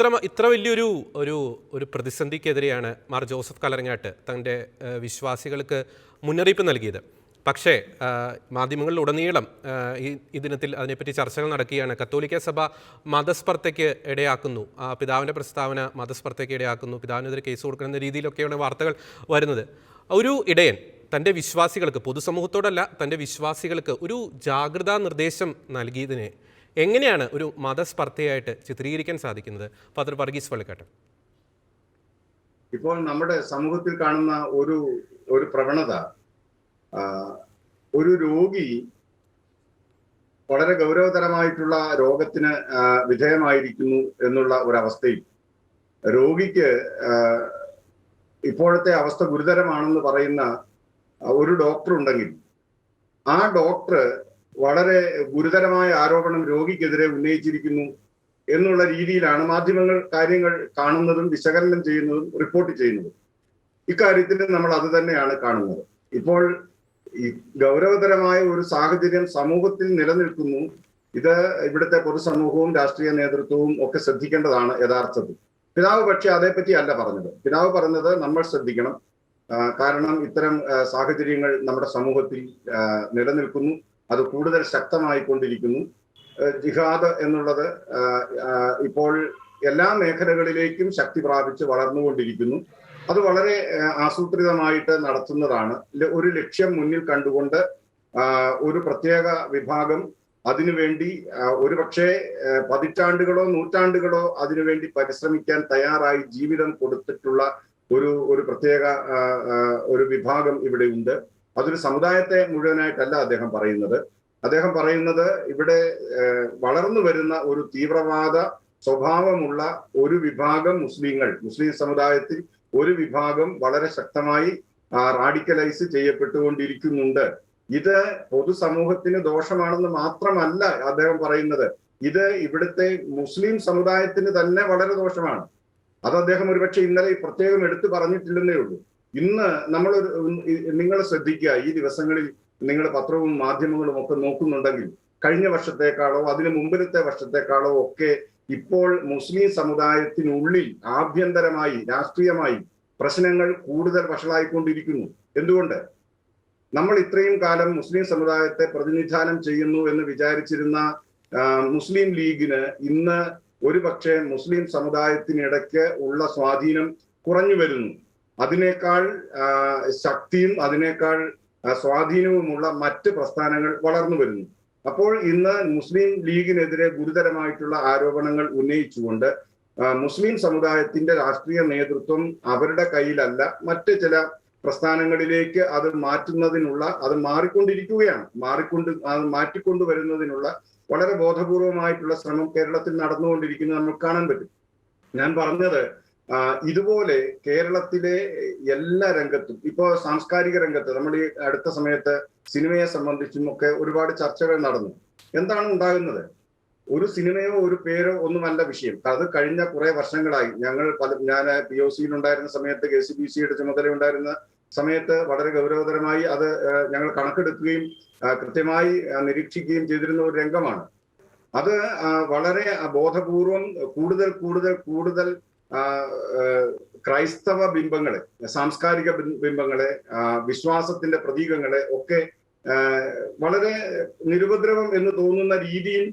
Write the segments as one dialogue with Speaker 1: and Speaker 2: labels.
Speaker 1: ഇത്ര ഇത്ര വലിയൊരു ഒരു ഒരു പ്രതിസന്ധിക്കെതിരെയാണ് മാർ ജോസഫ് കലറങ്ങാട്ട് തന്റെ വിശ്വാസികൾക്ക് മുന്നറിയിപ്പ് നൽകിയത്. പക്ഷേ മാധ്യമങ്ങളിലുടനീളം ഈ ദിനത്തിൽ അതിനെപ്പറ്റി ചർച്ചകൾ നടക്കുകയാണ്. കത്തോലിക്ക സഭ മതസ്പർദ്ധയ്ക്ക് ഇടയാക്കുന്നു. പിതാവിന്റെ പ്രസ്താവന മതസ്പർദ്ധയ്ക്ക് ഇടയാക്കുന്നു. പിതാവിനെതിരെ കേസ് കൊടുക്കുന്ന രീതിയിലൊക്കെയാണ് വാർത്തകൾ വരുന്നത്. ഒരു ഇടയൻ തന്റെ വിശ്വാസികൾക്ക് പൊതുസമൂഹത്തോടല്ല തന്റെ വിശ്വാസികൾക്ക് ഒരു ജാഗ്രതാ നിർദ്ദേശം നൽകിയതിനെ എങ്ങനെയാണ് ഒരു മതസ്പർദ്ധയായിട്ട് ചിത്രീകരിക്കാൻ സാധിക്കുന്നത്? ഫാദർ വർഗീസ് വള്ളിക്കാട്ട്
Speaker 2: ഇപ്പോൾ നമ്മുടെ സമൂഹത്തിൽ കാണുന്ന ഒരു ഒരു പ്രവണത ഒരു രോഗി വളരെ ഗൗരവതരമായിട്ടുള്ള രോഗത്തിന് വിധേയമായിരിക്കുന്നു എന്നുള്ള ഒരവസ്ഥയിൽ രോഗിക്ക് ഇപ്പോഴത്തെ അവസ്ഥ ഗുരുതരമാണെന്ന് പറയുന്ന ഒരു ഡോക്ടർ ഉണ്ടെങ്കിൽ ആ ഡോക്ടർ വളരെ ഗുരുതരമായ ആരോപണം രോഗിക്കെതിരെ ഉന്നയിച്ചിരിക്കുന്നു എന്നുള്ള രീതിയിലാണ് മാധ്യമങ്ങൾ കാര്യങ്ങൾ കാണുന്നതും വിശകലനം ചെയ്യുന്നതും റിപ്പോർട്ട് ചെയ്യുന്നതും. ഇക്കാര്യത്തിൽ നമ്മൾ അത് തന്നെയാണ് കാണുന്നത്. ഇപ്പോൾ ഈ ഗൗരവതരമായ ഒരു സാഹചര്യം സമൂഹത്തിൽ നിലനിൽക്കുന്നു. ഇത് ഇവിടുത്തെ പൊതുസമൂഹവും രാഷ്ട്രീയ നേതൃത്വവും ഒക്കെ ശ്രദ്ധിക്കേണ്ടതാണ് യഥാർത്ഥത്തിൽ. പിതാവ് പക്ഷേ അതേപ്പറ്റി അല്ല പറഞ്ഞത്. പിതാവ് പറഞ്ഞത് നമ്മൾ ശ്രദ്ധിക്കണം. കാരണം ഇത്തരം സാഹചര്യങ്ങൾ നമ്മുടെ സമൂഹത്തിൽ നിലനിൽക്കുന്നു. അത് കൂടുതൽ ശക്തമായിക്കൊണ്ടിരിക്കുന്നു. ജിഹാദ് എന്നുള്ളത് ഇപ്പോൾ എല്ലാ മേഖലകളിലേക്കും ശക്തി പ്രാപിച്ച് വളർന്നുകൊണ്ടിരിക്കുന്നു. അത് വളരെ ആസൂത്രിതമായിട്ട് നടത്തുന്നതാണ്. ഒരു ലക്ഷ്യം മുന്നിൽ കണ്ടുകൊണ്ട് ഒരു പ്രത്യേക വിഭാഗം അതിനുവേണ്ടി ഒരു പക്ഷേ പതിറ്റാണ്ടുകളോ നൂറ്റാണ്ടുകളോ അതിനുവേണ്ടി പരിശ്രമിക്കാൻ തയ്യാറായി ജീവിതം കൊടുത്തിട്ടുള്ള ഒരു ഒരു പ്രത്യേക ഒരു വിഭാഗം ഇവിടെ ഉണ്ട്. അതൊരു സമുദായത്തെ മുഴുവനായിട്ടല്ല അദ്ദേഹം പറയുന്നത്. അദ്ദേഹം പറയുന്നത് ഇവിടെ വളർന്നു വരുന്ന ഒരു തീവ്രവാദ സ്വഭാവമുള്ള ഒരു വിഭാഗം മുസ്ലിങ്ങൾ മുസ്ലിം സമുദായത്തിൽ ഒരു വിഭാഗം വളരെ ശക്തമായി റാഡിക്കലൈസ് ചെയ്യപ്പെട്ടുകൊണ്ടിരിക്കുന്നുണ്ട്. ഇത് പൊതുസമൂഹത്തിന് ദോഷമാണെന്ന് മാത്രമല്ല അദ്ദേഹം പറയുന്നത്. ഇത് ഇവിടുത്തെ മുസ്ലിം സമുദായത്തിന് തന്നെ വളരെ ദോഷമാണ്. അത് അദ്ദേഹം ഒരുപക്ഷെ ഇന്നലെ പ്രത്യേകം എടുത്തു പറഞ്ഞിട്ടില്ലെന്നേ ഉള്ളൂ. ഇന്ന് നമ്മൾ നിങ്ങൾ ശ്രദ്ധിക്കുക ഈ ദിവസങ്ങളിൽ നിങ്ങൾ പത്രവും മാധ്യമങ്ങളും ഒക്കെ നോക്കുന്നുണ്ടെങ്കിൽ കഴിഞ്ഞ വർഷത്തെക്കാളോ അതിന് മുമ്പിലത്തെ വർഷത്തെക്കാളോ ഒക്കെ ഇപ്പോൾ മുസ്ലിം സമുദായത്തിനുള്ളിൽ ആഭ്യന്തരമായി രാഷ്ട്രീയമായി പ്രശ്നങ്ങൾ കൂടുതൽ വഷളായിക്കൊണ്ടിരിക്കുന്നു. എന്തുകൊണ്ട്? നമ്മൾ ഇത്രയും കാലം മുസ്ലിം സമുദായത്തെ പ്രതിനിധാനം ചെയ്യുന്നു എന്ന് വിചാരിച്ചിരുന്ന മുസ്ലിം ലീഗിന് ഇന്ന് ഒരുപക്ഷെ മുസ്ലിം സമുദായത്തിനിടയ്ക്ക് ഉള്ള സ്വാധീനം കുറഞ്ഞു വരുന്നു. അതിനേക്കാൾ ശക്തിയും അതിനേക്കാൾ സ്വാധീനവുമുള്ള മറ്റ് പ്രസ്ഥാനങ്ങൾ വളർന്നു വരുന്നു. അപ്പോൾ ഇന്ന് മുസ്ലിം ലീഗിനെതിരെ ഗുരുതരമായിട്ടുള്ള ആരോപണങ്ങൾ ഉന്നയിച്ചുകൊണ്ട് മുസ്ലിം സമുദായത്തിന്റെ രാഷ്ട്രീയ നേതൃത്വം അവരുടെ കയ്യിലല്ല മറ്റ് ചില പ്രസ്ഥാനങ്ങളിലേക്ക് അത് മാറ്റുന്നതിനുള്ള അത് മാറിക്കൊണ്ടിരിക്കുകയാണ്. മാറിക്കൊണ്ട് അത് മാറ്റിക്കൊണ്ടുവരുന്നതിനുള്ള വളരെ ബോധപൂർവമായിട്ടുള്ള ശ്രമം കേരളത്തിൽ നടന്നുകൊണ്ടിരിക്കുന്നത് നമുക്ക് കാണാൻ പറ്റും. ഞാൻ പറഞ്ഞത് ഇതുപോലെ കേരളത്തിലെ എല്ലാ രംഗത്തും ഇപ്പോ സാംസ്കാരിക രംഗത്ത് നമ്മൾ ഈ അടുത്ത സമയത്ത് സിനിമയെ സംബന്ധിച്ചും ഒക്കെ ഒരുപാട് ചർച്ചകൾ നടന്നു. എന്താണ് ഉണ്ടാകുന്നത്? ഒരു സിനിമയോ ഒരു പേരോ ഒന്നുമല്ല വിഷയം. അത് കഴിഞ്ഞ കുറെ വർഷങ്ങളായി. ഞങ്ങൾ പല ഞാൻ പി ഒ സിയിൽ ഉണ്ടായിരുന്ന സമയത്ത് കെ സി ബി സിയുടെ ചുമതല ഉണ്ടായിരുന്ന സമയത്ത് വളരെ ഗൗരവതരമായി അത് ഞങ്ങൾ കണക്കെടുക്കുകയും കൃത്യമായി നിരീക്ഷിക്കുകയും ചെയ്തിരുന്ന ഒരു രംഗമാണ്. അത് വളരെ ബോധപൂർവം കൂടുതൽ കൂടുതൽ കൂടുതൽ ക്രൈസ്തവ ബിംബങ്ങളെ സാംസ്കാരിക ബിംബങ്ങളെ വിശ്വാസത്തിന്റെ പ്രതീകങ്ങളെ ഒക്കെ വളരെ നിരുപദ്രവം എന്ന് തോന്നുന്ന രീതിയിൽ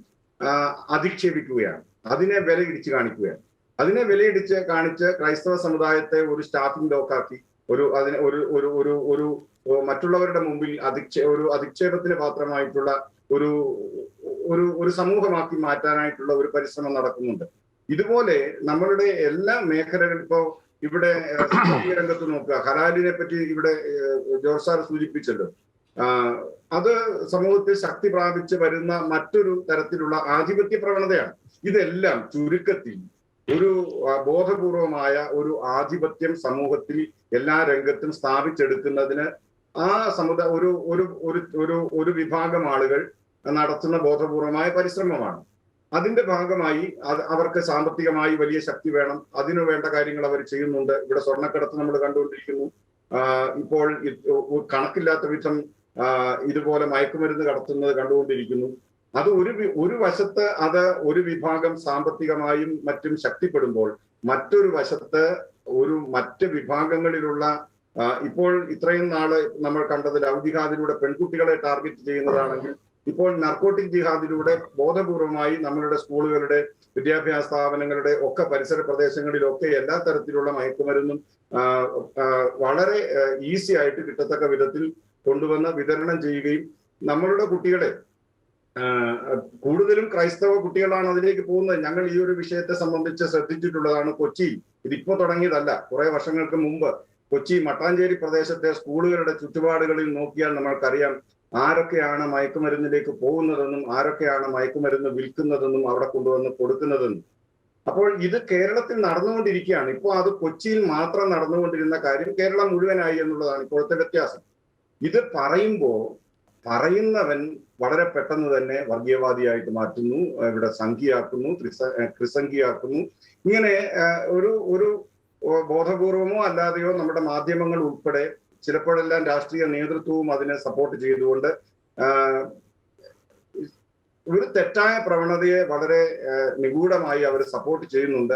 Speaker 2: അധിക്ഷേപിക്കുകയാണ്. അതിനെ വിലയിടിച്ച് കാണിക്കുകയാണ്. അതിനെ വിലയിടിച്ച് കാണിച്ച് ക്രൈസ്തവ സമുദായത്തെ ഒരു സ്റ്റാഫിംഗ് ഡോക്കാക്കി ഒരു അതിനെ ഒരു ഒരു ഒരു ഒരു മറ്റുള്ളവരുടെ മുമ്പിൽ അധിക്ഷേ ഒരു അധിക്ഷേപത്തിന് പാത്രമായിട്ടുള്ള ഒരു ഒരു ഒരു സമൂഹമാക്കി മാറ്റാനായിട്ടുള്ള ഒരു പരിശ്രമം നടക്കുന്നുണ്ട്. ഇതുപോലെ നമ്മളുടെ എല്ലാ മേഖലകളും ഇപ്പോ ഇവിടെ രംഗത്ത് നോക്കുക. ഹലാലിനെ പറ്റി ഇവിടെ ജോർജ് സാർ സൂചിപ്പിച്ചല്ലോ. അത് സമൂഹത്തിൽ ശക്തി പ്രാപിച്ച് വരുന്ന മറ്റൊരു തരത്തിലുള്ള ആധിപത്യ പ്രവണതയാണ്. ഇതെല്ലാം ചുരുക്കത്തിൽ ഒരു ബോധപൂർവമായ ഒരു ആധിപത്യം സമൂഹത്തിൽ എല്ലാ രംഗത്തും സ്ഥാപിച്ചെടുക്കുന്നതിന് ആ സമുദായ ഒരു ഒരു ഒരു ഒരു വിഭാഗം ആളുകൾ നടത്തുന്ന ബോധപൂർവമായ പരിശ്രമമാണ്. അതിന്റെ ഭാഗമായി അവർക്ക് സാമ്പത്തികമായി വലിയ ശക്തി വേണം. അതിനു വേണ്ട കാര്യങ്ങൾ അവർ ചെയ്യുന്നുണ്ട്. ഇവിടെ സ്വർണക്കടത്ത് നമ്മൾ കണ്ടുകൊണ്ടിരിക്കുന്നു. ഇപ്പോൾ കണക്കില്ലാത്ത വിധം ഇതുപോലെ മയക്കുമരുന്ന് കടത്തുന്നത് കണ്ടുകൊണ്ടിരിക്കുന്നു. അത് ഒരു ഒരു വശത്ത് അത് ഒരു വിഭാഗം സാമ്പത്തികമായും മറ്റും ശക്തിപ്പെടുമ്പോൾ മറ്റൊരു വശത്ത് ഒരു മറ്റ് വിഭാഗങ്ങളിലുള്ള ഇപ്പോൾ ഇത്രയും നാൾ നമ്മൾ കണ്ടത് ജിഹാദിലൂടെ പെൺകുട്ടികളെ ടാർഗറ്റ് ചെയ്യുന്നതാണെങ്കിൽ ഇപ്പോൾ നർക്കോട്ടിക് ജിഹാദിലൂടെ ബോധപൂർവമായി നമ്മളുടെ സ്കൂളുകളുടെ വിദ്യാഭ്യാസ സ്ഥാപനങ്ങളുടെ ഒക്കെ പരിസര പ്രദേശങ്ങളിലൊക്കെ എല്ലാ തരത്തിലുള്ള മയക്കുമരുന്നും വളരെ ഈസി ആയിട്ട് കിട്ടത്തക്ക വിധത്തിൽ കൊണ്ടുവന്ന് വിതരണം ചെയ്യുകയും നമ്മളുടെ കുട്ടികളെ കൂടുതലും ക്രൈസ്തവ കുട്ടികളാണ് അതിലേക്ക് പോകുന്നത്. ഞങ്ങൾ ഈ ഒരു വിഷയത്തെ സംബന്ധിച്ച് ശ്രദ്ധിച്ചിട്ടുള്ളതാണ് കൊച്ചി. ഇതിപ്പോ തുടങ്ങിയതല്ല. കുറെ വർഷങ്ങൾക്ക് മുമ്പ് കൊച്ചി മട്ടാഞ്ചേരി പ്രദേശത്തെ സ്കൂളുകളുടെ ചുറ്റുപാടുകളിൽ നോക്കിയാൽ നമ്മൾക്കറിയാം. ആരൊക്കെയാണ് മയക്കുമരുന്നിലേക്ക് പോകുന്നതെന്നും ആരൊക്കെയാണ് മയക്കുമരുന്ന് വിൽക്കുന്നതെന്നും അവിടെ കൊണ്ടുവന്ന് കൊടുക്കുന്നതെന്നും. അപ്പോൾ ഇത് കേരളത്തിൽ നടന്നുകൊണ്ടിരിക്കുകയാണ്. ഇപ്പോൾ അത് കൊച്ചിയിൽ മാത്രം നടന്നുകൊണ്ടിരുന്ന കാര്യം കേരളം മുഴുവനായി എന്നുള്ളതാണ് ഇപ്പോഴത്തെ വ്യത്യാസം. ഇത് പറയുമ്പോൾ പറയുന്നവൻ വളരെ പെട്ടെന്ന് തന്നെ വർഗീയവാദിയായിട്ട് മാറ്റുന്നു ഇവിടെ സംഖ്യയാക്കുന്നു ത്രിസ- ത്രിസംഖ്യയാക്കുന്നു. ഇങ്ങനെ ഒരു ഒരു ബോധപൂർവമോ അല്ലാതെയോ നമ്മുടെ മാധ്യമങ്ങൾ ഉൾപ്പെടെ ചിലപ്പോഴെല്ലാം രാഷ്ട്രീയ നേതൃത്വവും അതിനെ സപ്പോർട്ട് ചെയ്തുകൊണ്ട് ഒരു തെറ്റായ പ്രവണതയെ വളരെ നിഗൂഢമായി അവർ സപ്പോർട്ട് ചെയ്യുന്നുണ്ട്.